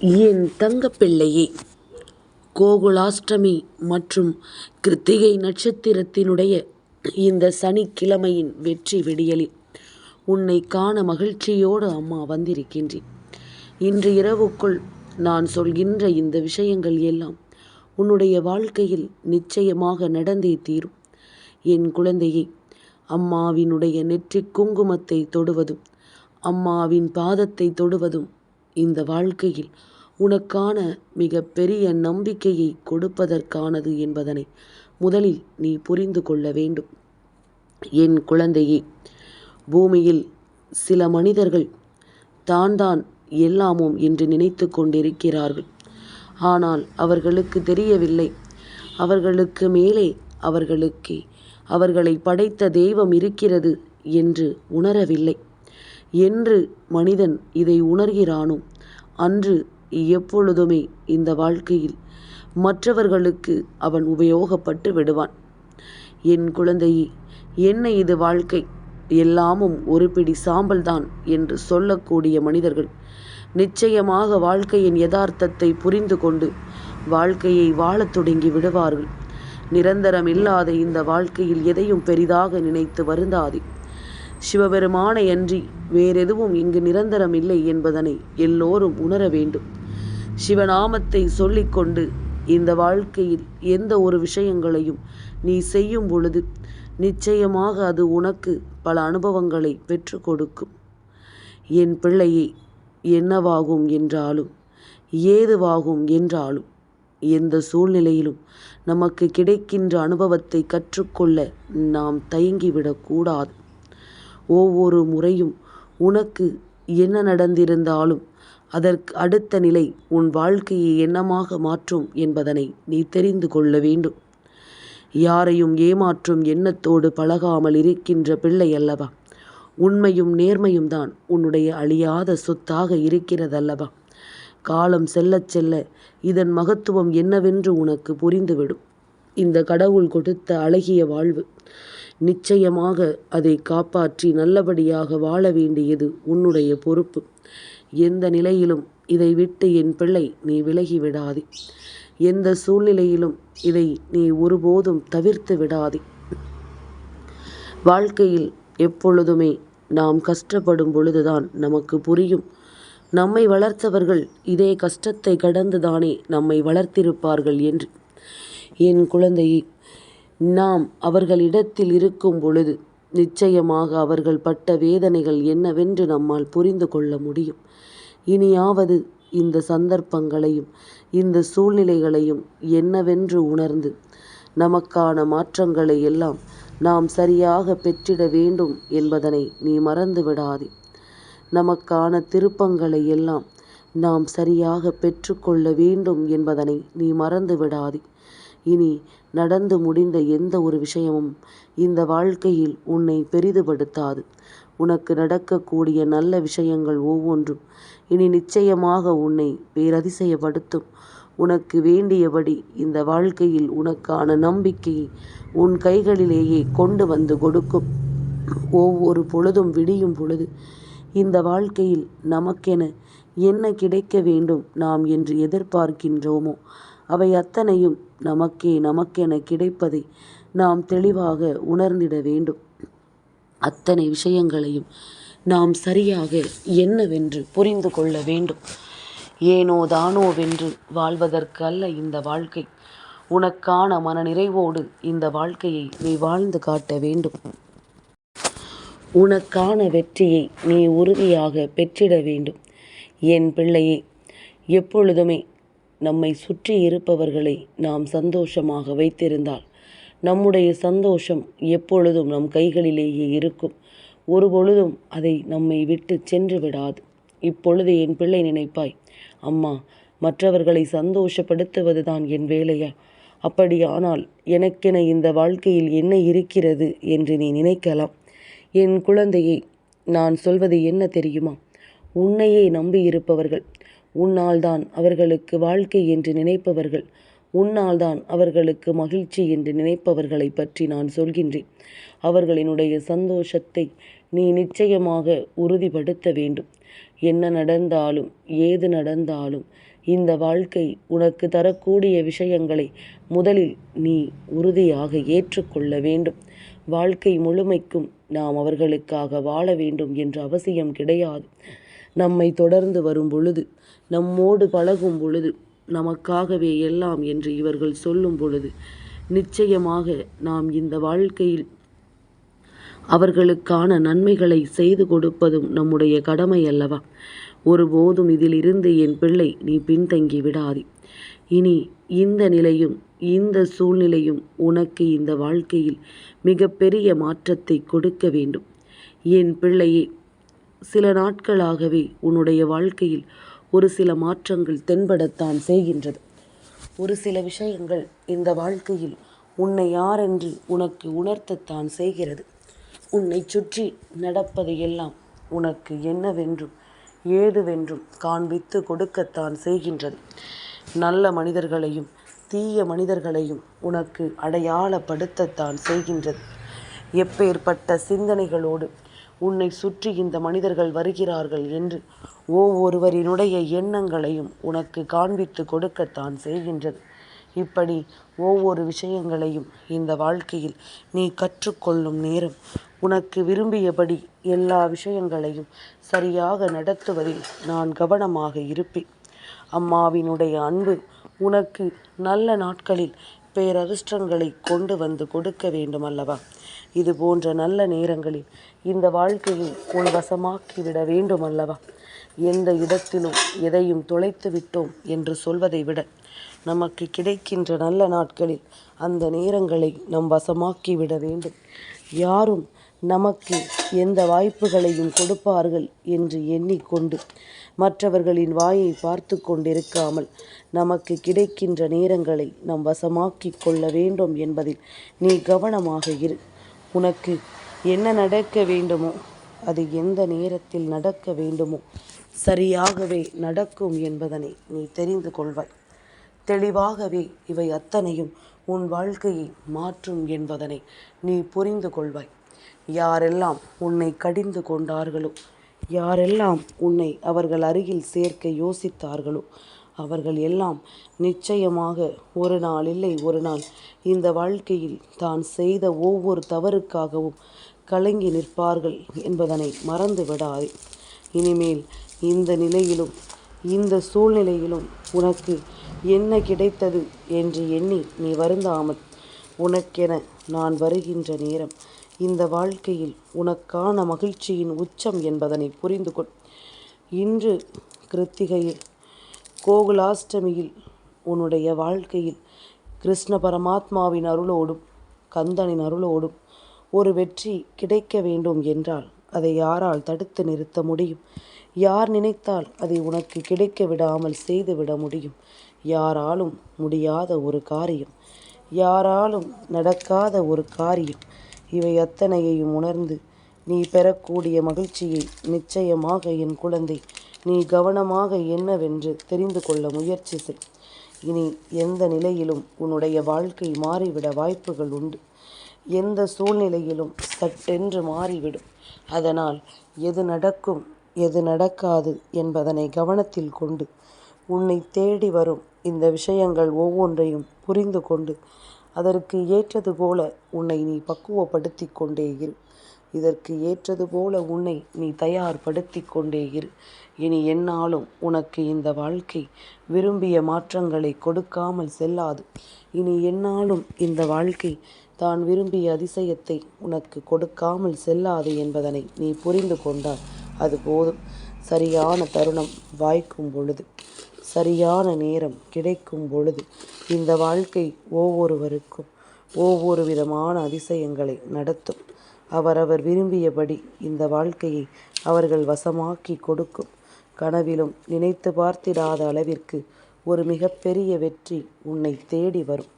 என் தங்கப்பிள்ளையே? கோகுலாஷ்டமி மற்றும் கிருத்திகை நட்சத்திரத்தினுடைய இந்த சனிக்கிழமையின் வெற்றி விடியலில் உன்னை காண மகிழ்ச்சியோடு அம்மா வந்திருக்கின்றேன். இன்று இரவுக்குள் நான் சொல்கின்ற இந்த விஷயங்கள் எல்லாம் உன்னுடைய வாழ்க்கையில் நிச்சயமாக நடந்தே தீரும். என் குழந்தையை அம்மாவினுடைய நெற்றி குங்குமத்தை தொடுவதும் அம்மாவின் பாதத்தை தொடுவதும் இந்த வாழ்க்கையில் உனக்கான மிக பெரிய நம்பிக்கையை கொடுப்பதற்கானது என்பதனை முதலில் நீ புரிந்து கொள்ள வேண்டும். என் குழந்தையே பூமியில் சில மனிதர்கள் தான் தான் எல்லாமும் என்று நினைத்து கொண்டிருக்கிறார்கள். ஆனால் அவர்களுக்கு தெரியவில்லை. அவர்களுக்கு மேலே அவர்களுக்கு அவர்களை படைத்த தெய்வம் இருக்கிறது என்று உணரவில்லை. என்று மனிதன் இதை உணர்கிறானோ? அன்று எப்பொழுதுமே இந்த வாழ்க்கையில் மற்றவர்களுக்கு அவன் உபயோகப்பட்டு விடுவான். என் குழந்தையே என்ன இது வாழ்க்கை? எல்லாமும் ஒரு பிடி சாம்பல்தான் என்று சொல்லக்கூடிய மனிதர்கள் நிச்சயமாக வாழ்க்கையின் யதார்த்தத்தை புரிந்து கொண்டு வாழ்க்கையை வாழத் தொடங்கி விடுவார்கள். நிரந்தரம் இல்லாத இந்த வாழ்க்கையில் எதையும் பெரிதாக நினைத்து வருந்தாதே. சிவபெருமானை அன்றி வேறெதுவும் இங்கு நிரந்தரம் இல்லை என்பதனை எல்லோரும் உணர வேண்டும். சிவநாமத்தை சொல்லிக்கொண்டு இந்த வாழ்க்கையில் எந்த ஒரு விஷயங்களையும் நீ செய்யும் பொழுது நிச்சயமாக அது உனக்கு பல அனுபவங்களை பெற்று கொடுக்கும். என் பிள்ளையே என்னவாகும் என்றாலும் ஏதுவாகும் என்றாலும் எந்த சூழ்நிலையிலும் நமக்கு கிடைக்கின்ற அனுபவத்தை கற்றுக்கொள்ள நாம் தயங்கிவிடக்கூடாது. ஒவ்வொரு முறையும் உனக்கு என்ன நடந்திருந்தாலும் அதற்கு அடுத்த நிலை உன் வாழ்க்கையை என்னமாக மாற்றும் என்பதனை நீ தெரிந்து கொள்ள வேண்டும். யாரையும் ஏமாற்றும் எண்ணத்தோடு பழகாமல் இருக்கின்ற பிள்ளை அல்லவா? உண்மையும் நேர்மையும் தான் உன்னுடைய அழியாத சொத்தாக இருக்கிறதல்லவா? காலம் செல்லச் செல்ல இதன் மகத்துவம் என்னவென்று உனக்கு புரிந்துவிடும். இந்த கடவுள் கொடுத்த அழகிய வாழ்வு. நிச்சயமாக அதை காப்பாற்றி நல்லபடியாக வாழ வேண்டியது உன்னுடைய பொறுப்பு. எந்த நிலையிலும் இதை விட்டு என் பிள்ளை நீ விலகி விடாதே. எந்த சூழ்நிலையிலும் இதை நீ ஒருபோதும் தவிர்த்து விடாதே. வாழ்க்கையில் எப்பொழுதுமே நாம் கஷ்டப்படும் பொழுதுதான் நமக்கு புரியும். நம்மை வளர்த்தவர்கள் இதே கஷ்டத்தை கடந்துதானே நம்மை வளர்த்திருப்பார்கள் என்று. என் குழந்தையை நாம் அவர்களிடத்தில் இருக்கும் பொழுது நிச்சயமாக அவர்கள் பட்ட வேதனைகள் என்னவென்று நம்மால் புரிந்து கொள்ள முடியும். இனியாவது இந்த சந்தர்ப்பங்களையும் இந்த சூழ்நிலைகளையும் என்னவென்று உணர்ந்து நமக்கான மாற்றங்களை எல்லாம் நாம் சரியாக பெற்றிட வேண்டும் என்பதனை நீ மறந்து விடாதே. நமக்கான திருப்பங்களை எல்லாம் நாம் சரியாக பெற்றுக்கொள்ள வேண்டும் என்பதனை நீ மறந்து விடாதே. இனி நடந்து முடிந்த எந்த ஒரு விஷயமும் இந்த வாழ்க்கையில் உன்னை பெரிதுபடுத்தாது. உனக்கு நடக்கக்கூடிய நல்ல விஷயங்கள் ஒவ்வொன்றும் இனி நிச்சயமாக உன்னை பேரதிசயப்படுத்தும். உனக்கு வேண்டியபடி இந்த வாழ்க்கையில் உனக்கான நம்பிக்கையை உன் கைகளிலேயே கொண்டு வந்து கொடுக்கும். ஒவ்வொரு பொழுதும் விடியும் பொழுது இந்த வாழ்க்கையில் நமக்கென என்ன கிடைக்க வேண்டும் நாம் என்று எதிர்பார்க்கின்றோமோ அவை அத்தனையும் நமக்கே நமக்கென கிடைப்பதை நாம் தெளிவாக உணர்ந்திட வேண்டும். அத்தனை விஷயங்களையும் நாம் சரியாக என்னவென்று புரிந்து கொள்ள வேண்டும். ஏனோ தானோவென்று வாழ்வதற்கு அல்ல இந்த வாழ்க்கை. உனக்கான மனநிறைவோடு இந்த வாழ்க்கையை நீ வாழ்ந்து காட்ட வேண்டும். உனக்கான வெற்றியை நீ உறுதியாக பெற்றிட வேண்டும். என் பிள்ளையே எப்பொழுதுமே நம்மை சுற்றி இருப்பவர்களை நாம் சந்தோஷமாக வைத்திருந்தால் நம்முடைய சந்தோஷம் எப்பொழுதும் நம் கைகளிலேயே இருக்கும். ஒரு பொழுதும் அதை நம்மை விட்டு சென்று விடாது. இப்பொழுது என் பிள்ளை நினைப்பாய் அம்மா மற்றவர்களை சந்தோஷப்படுத்துவதுதான் என் வேலையா? அப்படியானால் எனக்கென இந்த வாழ்க்கையில் என்ன இருக்கிறது என்று நீ நினைக்கலாம். என் குழந்தையை நான் சொல்வது என்ன தெரியுமா? உன்னையே நம்பியிருப்பவர்கள் உன்னால் தான் அவர்களுக்கு வாழ்க்கை என்று நினைப்பவர்கள் உன்னால் தான் அவர்களுக்கு மகிழ்ச்சி என்று நினைப்பவர்களை பற்றி நான் சொல்கின்றேன். அவர்களினுடைய சந்தோஷத்தை நீ நிச்சயமாக உறுதிப்படுத்த வேண்டும். என்ன நடந்தாலும் ஏது நடந்தாலும் இந்த வாழ்க்கை உனக்கு தரக்கூடிய விஷயங்களை முதலில் நீ உறுதியாக ஏற்றுக்கொள்ள வேண்டும். வாழ்க்கை முழுமைக்கும் நாம் அவர்களுக்காக வாழ வேண்டும் என்ற அவசியம் கிடையாது. நம்மை தொடர்ந்து வரும் பொழுது நம்மோடு பழகும் பொழுது நமக்காகவே எல்லாம் என்று இவர்கள் சொல்லும் பொழுது நிச்சயமாக நாம் இந்த வாழ்க்கையில் அவர்களுக்கான நன்மைகளை செய்து கொடுப்பதும் நம்முடைய கடமை அல்லவா? ஒருபோதும் இதில் இருந்து என் பிள்ளை நீ பின்தங்கி விடாதே. இனி இந்த நிலையும் இந்த சூழ்நிலையும் உனக்கு இந்த வாழ்க்கையில் மிகப்பெரிய மாற்றத்தை கொடுக்க வேண்டும். என் பிள்ளையே சில நாட்களாகவே உன்னுடைய வாழ்க்கையில் ஒரு சில மாற்றங்கள் தென்படத்தான் செய்கின்றது. ஒரு சில விஷயங்கள் இந்த வாழ்க்கையில் உன்னை யாரென்று உனக்கு உணர்த்தத்தான் செய்கிறது. உன்னை சுற்றி நடப்பதையெல்லாம் உனக்கு என்னவென்றும் ஏதுவென்றும் காண்பித்து கொடுக்கத்தான் செய்கின்றது. நல்ல மனிதர்களையும் தீய மனிதர்களையும் உனக்கு அடையாளப்படுத்தத்தான் செய்கின்றது. எப்பேற்பட்ட சிந்தனைகளோடு உன்னை சுற்றி இந்த மனிதர்கள் வருகிறார்கள் என்று ஒவ்வொருவரினுடைய எண்ணங்களையும் உனக்கு காண்பித்து கொடுக்கத்தான் செய்கின்றது. இப்படி ஒவ்வொரு விஷயங்களையும் இந்த வாழ்க்கையில் நீ கற்றுக்கொள்ளும் நேரம் உனக்கு விரும்பியபடி எல்லா விஷயங்களையும் சரியாக நடத்துவதில் நான் கவனமாக இருப்பேன். அம்மாவினுடைய அன்பு உனக்கு நல்ல நாட்களில் பேரதிர்ஷ்டங்களை கொண்டு வந்து கொடுக்க வேண்டும் அல்லவா இது போன்ற நல்ல நேரங்களில் இந்த வாழ்க்கையை உன் வசமாக்கிவிட வேண்டும் அல்லவா எந்த இடத்திலும் எதையும் தொலைத்து விட்டோம் என்று சொல்வதை விட நமக்கு கிடைக்கின்ற நல்ல நாட்களில் அந்த நேரங்களை நம் வசமாக்கி விட வேண்டும். யாரும் நமக்கு எந்த வாய்ப்புகளையும் கொடுப்பார்கள் என்று எண்ணிக்கொண்டு மற்றவர்களின் வாயை பார்த்து கொண்டிருக்காமல் நமக்கு கிடைக்கின்ற நேரங்களை நம் வசமாக்கி கொள்ள வேண்டும் என்பதில் நீ கவனமாக இரு. உனக்கு என்ன நடக்க வேண்டுமோ அது எந்த நேரத்தில் நடக்க வேண்டுமோ சரியாகவே நடக்கும் என்பதனை நீ தெரிந்து கொள்வாய். தெளிவாகவே இவை அத்தனையும் உன் வாழ்க்கையை மாற்றும் என்பதனை நீ புரிந்து கொள்வாய். யாரெல்லாம் உன்னை கடிந்து கொண்டார்களோ யாரெல்லாம் உன்னை அவர்கள் அருகில் சேர்க்க யோசித்தார்களோ அவர்கள் எல்லாம் நிச்சயமாக ஒரு நாள் இல்லை ஒரு நாள் இந்த வாழ்க்கையில் தான் செய்த ஒவ்வொரு தவறுக்காகவும் கலங்கி நிற்பார்கள் என்பதனை மறந்து விடாதே இனிமேல் இந்த நிலையிலும் இந்த சூழ்நிலையிலும் உனக்கு என்ன கிடைத்தது என்று எண்ணி நீ வருந்தாமல் உனக்கென நான் வருகின்ற நேரம் இந்த வாழ்க்கையில் உனக்கான மகிழ்ச்சியின் உச்சம் என்பதனை புரிந்து கொள் இன்று கிருத்திகையில் கோகுலாஷ்டமியில் உன்னுடைய வாழ்க்கையில் கிருஷ்ண பரமாத்மாவின் அருளோடும் கந்தனின் அருளோடும் ஒரு வெற்றி கிடைக்க வேண்டும் என்றால் அதை யாரால் தடுத்து நிறுத்த முடியும்? யார் நினைத்தால் அதை உனக்கு கிடைக்க விடாமல் செய்துவிட முடியும்? யாராலும் முடியாத ஒரு காரியம் யாராலும் நடக்காத ஒரு காரியம் இவை அத்தனையையும் உணர்ந்து நீ பெறக்கூடிய மகிழ்ச்சியை நிச்சயமாக என் குழந்தை நீ கவனமாக என்னவென்று தெரிந்து கொள்ள முயற்சி செய். இனி எந்த நிலையிலும் உன்னுடைய வாழ்க்கை மாறிவிட வாய்ப்புகள் உண்டு. எந்த சூழ்நிலையிலும் சட்டென்று மாறிவிடும். அதனால் எது நடக்கும் எது நடக்காது என்பதனை கவனத்தில் கொண்டு உன்னை தேடி வரும் இந்த விஷயங்கள் ஒவ்வொன்றையும் புரிந்து கொண்டு அதற்கு ஏற்றது போல உன்னை நீ பக்குவப்படுத்தி கொண்டே இரு. இதற்கு ஏற்றது போல உன்னை நீ தயார்படுத்தி கொண்டே இரு. இனி என்னாலும் உனக்கு இந்த வாழ்க்கை விரும்பிய மாற்றங்களை கொடுக்காமல் செல்லாது. இனி என்னாலும் இந்த வாழ்க்கை தான் விரும்பிய அதிசயத்தை உனக்கு கொடுக்காமல் செல்லாது என்பதனை நீ புரிந்து கொண்டால் அது போதும். சரியான தருணம் வாய்க்கும் பொழுது. சரியான நேரம் கிடைக்கும் பொழுது இந்த வாழ்க்கை ஒவ்வொருவருக்கும் ஒவ்வொரு விதமான அதிசயங்களை நடத்தும். அவரவர் விரும்பியபடி இந்த வாழ்க்கையை அவர்கள் வசமாக்கி கொடுக்கும். கனவிலும் நினைத்து பார்த்திடாத அளவிற்கு ஒரு மிகப்பெரிய வெற்றி உன்னை தேடி வரும்.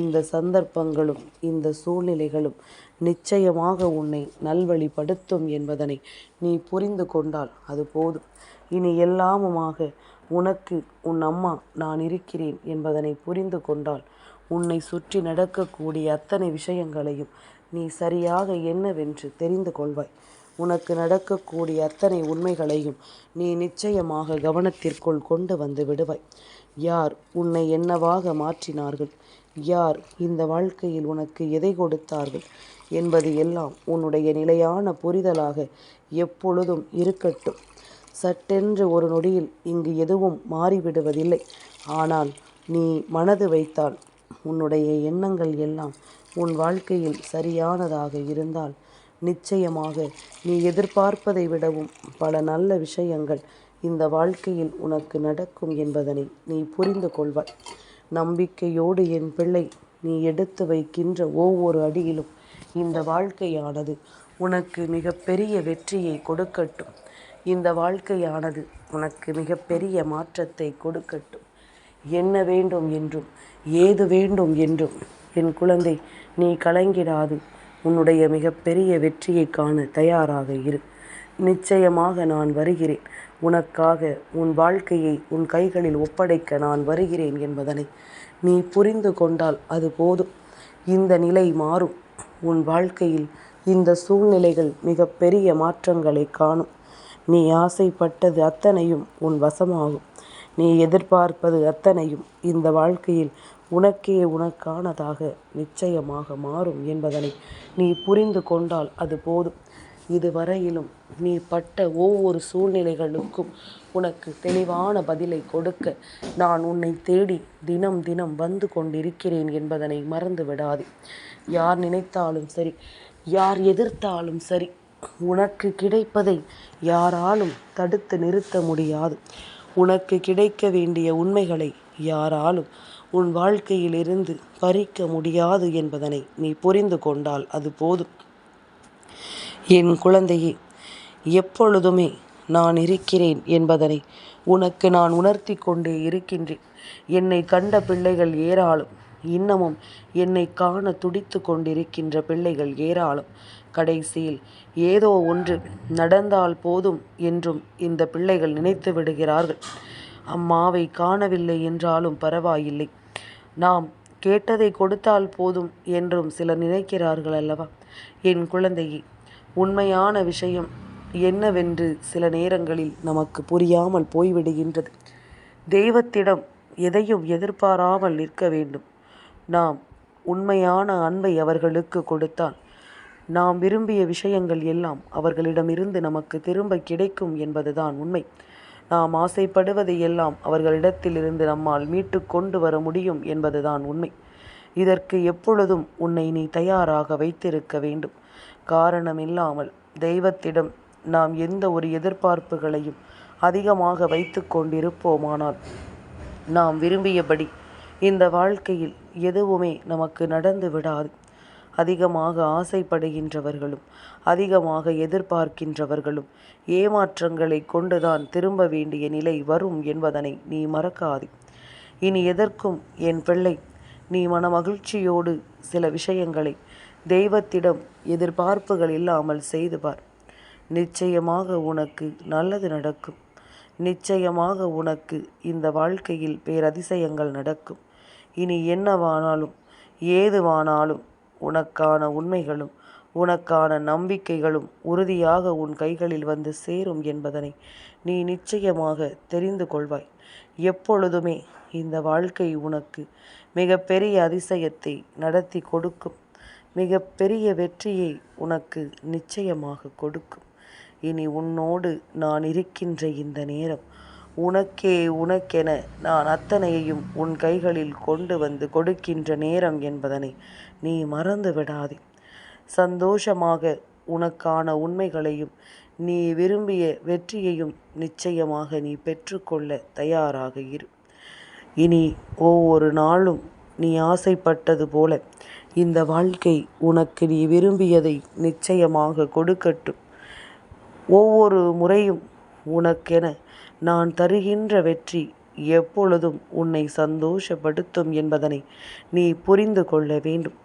இந்த சந்தர்ப்பங்களும் இந்த சூழ்நிலைகளும் நிச்சயமாக உன்னை நல்வழிப்படுத்தும் என்பதனை நீ புரிந்து கொண்டால் அது போதும். இனி எல்லாமுமாக உனக்கு உன் அம்மா நான் இருக்கிறேன் என்பதனை புரிந்து கொண்டால் உன்னை சுற்றி நடக்கக்கூடிய அத்தனை விஷயங்களையும் நீ சரியாக என்னவென்று தெரிந்து கொள்வாய். உனக்கு நடக்கக்கூடிய அத்தனை உண்மைகளையும் நீ நிச்சயமாக கவனத்திற்குள் கொண்டு வந்து விடுவாய். யார் உன்னை என்னவாக மாற்றினார்கள்? யார் இந்த வாழ்க்கையில் உனக்கு எதை கொடுத்தார்கள்? என்பது எல்லாம் உன்னுடைய நிலையான புரிதலாக எப்பொழுதும் இருக்கட்டும். சட்டென்று ஒரு நொடியில் இங்கு எதுவும் மாறிவிடுவதில்லை. ஆனால் நீ மனது வைத்தால் உன்னுடைய எண்ணங்கள் எல்லாம் உன் வாழ்க்கையில் சரியானதாக இருந்தால் நிச்சயமாக நீ எதிர்பார்ப்பதை விடவும் பல நல்ல விஷயங்கள் இந்த வாழ்க்கையில் உனக்கு நடக்கும் என்பதனை நீ புரிந்து கொள்வாய். நம்பிக்கையோடு என் பிள்ளை நீ எடுத்து வைக்கின்ற ஒவ்வொரு அடியிலும் இந்த வாழ்க்கையானது உனக்கு மிகப்பெரிய வெற்றியை கொடுக்கட்டும். இந்த வாழ்க்கையானது உனக்கு மிகப்பெரிய மாற்றத்தை கொடுக்கட்டும். என்ன வேண்டும் என்றும் ஏது வேண்டும் என்றும் என் குழந்தை நீ கலங்கிடாது. உன்னுடைய மிகப்பெரிய வெற்றியை காண தயாராக இரு. நிச்சயமாக நான் வருகிறேன். உனக்காக உன் வாழ்க்கையை உன் கைகளில் ஒப்படைக்க நான் வருகிறேன் என்பதனை நீ புரிந்து கொண்டால் அது போதும். இந்த நிலை மாறும். உன் வாழ்க்கையில் இந்த சூழ்நிலைகள் மிகப்பெரிய மாற்றங்களை காணும். நீ ஆசைப்பட்டது அத்தனையும் உன் வசமாகும். நீ எதிர்பார்ப்பது அத்தனையும் இந்த வாழ்க்கையில் உனக்கே உனக்கானதாக நிச்சயமாக மாறும் என்பதனை நீ புரிந்து கொண்டால் அது போதும். இதுவரையிலும் நீ பட்ட ஒவ்வொரு சூழ்நிலைகளுக்கும் உனக்கு தெளிவான பதிலை கொடுக்க நான் உன்னை தேடி தினம் தினம் வந்து கொண்டிருக்கிறேன் என்பதனை மறந்து விடாதே யார் நினைத்தாலும் சரி யார் எதிர்த்தாலும் சரி உனக்கு கிடைப்பதை யாராலும் தடுத்து நிறுத்த முடியாது. உனக்கு கிடைக்க வேண்டிய உண்மைகளை யாராலும் உன் வாழ்க்கையிலிருந்து பறிக்க முடியாது என்பதனை நீ புரிந்து கொண்டால் அது போதும். என் குழந்தையே எப்பொழுதுமே நான் இருக்கிறேன் என்பதனை உனக்கு நான் உணர்த்தி கொண்டே இருக்கின்றேன். என்னை கண்ட பிள்ளைகள் ஏராளம் இன்னமும் என்னை காண துடித்து கொண்டிருக்கின்ற பிள்ளைகள் ஏராளம். கடைசியில் ஏதோ ஒன்று நடந்தால் போதும் என்றும் இந்த பிள்ளைகள் நினைத்து விடுகிறார்கள். அம்மாவை காணவில்லை என்றாலும் பரவாயில்லை. நாம் கேட்டதை கொடுத்தால் போதும் என்றும் சிலர் நினைக்கிறார்கள் அல்லவா? என் குழந்தையே உண்மையான விஷயம் என்னவென்று சில நேரங்களில் நமக்கு புரியாமல் போய்விடுகின்றது. தெய்வத்திடம் எதையும் எதிர்பாராமல் நிற்க வேண்டும். நாம் உண்மையான அன்பை அவர்களுக்கு கொடுத்தால் நாம் விரும்பிய விஷயங்கள் எல்லாம் அவர்களிடமிருந்து நமக்கு திரும்ப கிடைக்கும் என்பதுதான் உண்மை. நாம் ஆசைப்படுவதை எல்லாம் அவர்களிடத்திலிருந்து நம்மால் மீட்டு கொண்டு வர முடியும் என்பதுதான் உண்மை. இதற்கு எப்பொழுதும் உன்னை நீ தயாராக வைத்திருக்க வேண்டும். காரணமில்லாமல் தெய்வத்திடம் நாம் எந்த ஒரு எதிர்பார்ப்புகளையும் அதிகமாக வைத்து கொண்டிருப்போமானால் நாம் விரும்பியபடி இந்த வாழ்க்கையில் எதுவுமே நமக்கு நடந்து விடாது. அதிகமாக ஆசைப்படுகின்றவர்களும் அதிகமாக எதிர்பார்க்கின்றவர்களும் ஏமாற்றங்களை கொண்டுதான் திரும்ப வேண்டிய நிலை வரும் என்பதனை நீ மறக்காதே. இனி எதற்கும் என் பிள்ளை நீ மனமகிழ்ச்சியோடு சில விஷயங்களை தெய்வத்திடம் எதிர்பார்ப்புகள் இல்லாமல் செய்து பார். நிச்சயமாக உனக்கு நல்லது நடக்கும். நிச்சயமாக உனக்கு இந்த வாழ்க்கையில் பேரதிசயங்கள் நடக்கும். இனி என்னவானாலும் ஏதுவானாலும் உனக்கான உண்மைகளும் உனக்கான நம்பிக்கைகளும் உறுதியாக உன் கைகளில் வந்து சேரும் என்பதனை நீ நிச்சயமாக தெரிந்து கொள்வாய். எப்பொழுதுமே இந்த வாழ்க்கை உனக்கு மிகப்பெரிய அதிசயத்தை நடத்தி கொடுக்கும். மிகப்பெரிய வெற்றியை உனக்கு நிச்சயமாக கொடுக்கும். இனி உன்னோடு நான் இருக்கின்ற இந்த நேரம் உனக்கே உனக்கென நான் அத்தனையையும் உன் கைகளில் கொண்டு வந்து கொடுக்கின்ற நேரம் என்பதனை நீ மறந்து விடாதே. சந்தோஷமாக உனக்கான உண்மைகளையும் நீ விரும்பிய வெற்றியையும் நிச்சயமாக நீ பெற்றுக்கொள்ள தயாராக இரு. இனி ஒவ்வொரு நாளும் நீ ஆசைப்பட்டது போல இந்த வாழ்க்கை உனக்கு நீ விரும்பியதை நிச்சயமாக கொடுக்கட்டும். ஒவ்வொரு முறையும் உனக்கென நான் தருகின்ற வெற்றி எப்பொழுதும் உன்னை சந்தோஷப்படுத்தும் என்பதனை நீ புரிந்து கொள்ள வேண்டும்.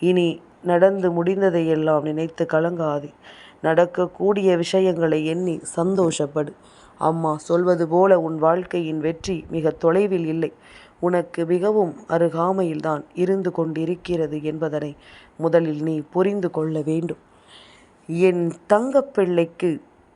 இனி நடந்து முடிந்ததையெல்லாம் நினைத்து கலங்காதே. நடக்கக்கூடிய விஷயங்களை எண்ணி சந்தோஷப்படு. அம்மா சொல்வது போல உன் வாழ்க்கையின் வெற்றி மிக தொலைவில் இல்லை. உனக்கு மிகவும் அருகாமையில்தான் இருந்து கொண்டிருக்கிறது என்பதனை முதலில் நீ புரிந்து கொள்ள வேண்டும். என் தங்கப்பிள்ளைக்கு